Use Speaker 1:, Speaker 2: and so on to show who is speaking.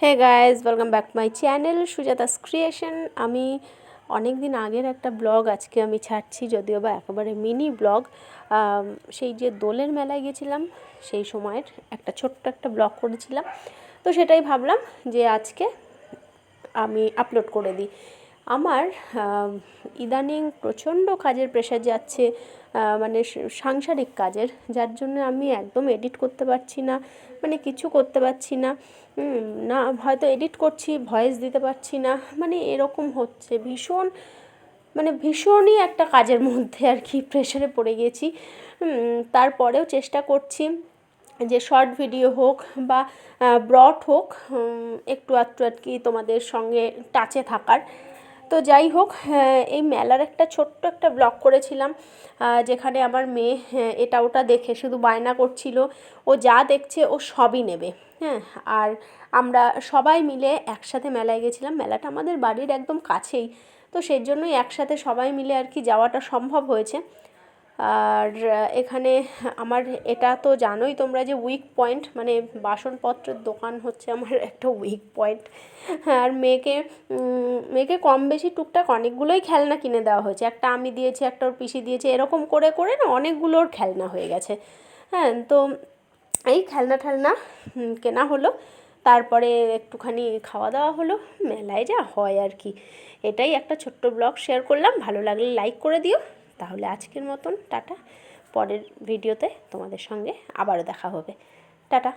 Speaker 1: Hey guys welcome back my channel Sujata's creation আমি অনেক দিন আগের একটা ব্লগ আজকে আমি ছাড়ছি, যদিও বা একেবারে মিনি ব্লগ। সেই যে দোলের মেলায় গেছিলাম, সেই সময়ের একটা ছোট্ট একটা ব্লগ করেছিলাম। তো সেটাই ভাবলাম যে আজকে আমি আপলোড করে দিই। আমার ইদানিং প্রচণ্ড কাজের প্রেশার যাচ্ছে মানে সাংসারিক কাজের, যার জন্য আমি একদম এডিট করতে পারছি না মানে কিছু করতে পারছি না না, হয়তো এডিট করছি ভয়েস দিতে পারছি না মানে এরকম হচ্ছে, ভীষণ মানে ভীষণই একটা কাজের মধ্যে আর কি প্রেশারে পড়ে গেছি তারপরেও চেষ্টা করছি যে শর্ট ভিডিও হোক বা ব্রড হোক একটু আধটু আর কি তোমাদের সঙ্গে টাচে থাকার তো যাই হোক হ্যাঁ, এই মেলার একটা ছোট্ট একটা ব্লগ করেছিলাম যেখানে আমার মেয়ে হ্যাঁ, এটা ওটা দেখে শুধু বায়না করছিল ও যা দেখছে ও সবই নেবে হ্যাঁ আর আমরা সবাই মিলে একসাথে মেলায় গেছিলাম মেলাটা আমাদের বাড়ির একদম কাছেই তো সেই জন্যই একসাথে সবাই মিলে আর কি যাওয়াটা সম্ভব হয়েছে আর এখানে আমার এটা তো জানোই তোমরা যে উইক পয়েন্ট মানে বাসনপত্রের দোকান হচ্ছে আমার একটা উইক পয়েন্ট আর মেয়েকে মেয়েকে কম বেশি টুকটাক অনেকগুলোই খেলনা কিনে দেওয়া হয়েছে। একটা আমি দিয়েছি, একটা ওর পিসি দিয়েছে, এরকম করে করে না অনেকগুলোর খেলনা হয়ে গেছে। হ্যাঁ তো এই খেলনা ঠেলনা কেনা হলো। তারপরে একটুখানি খাওয়া দাওয়া হলো, মেলায় যা হয় আর কি। এটাই একটা ছোট্ট ব্লগ শেয়ার করলাম। ভালো লাগলে লাইক করে দিও। তাহলে আজকের মতন টাটা। পরের ভিডিওতে তোমাদের সঙ্গে আবারও দেখা হবে। টাটা।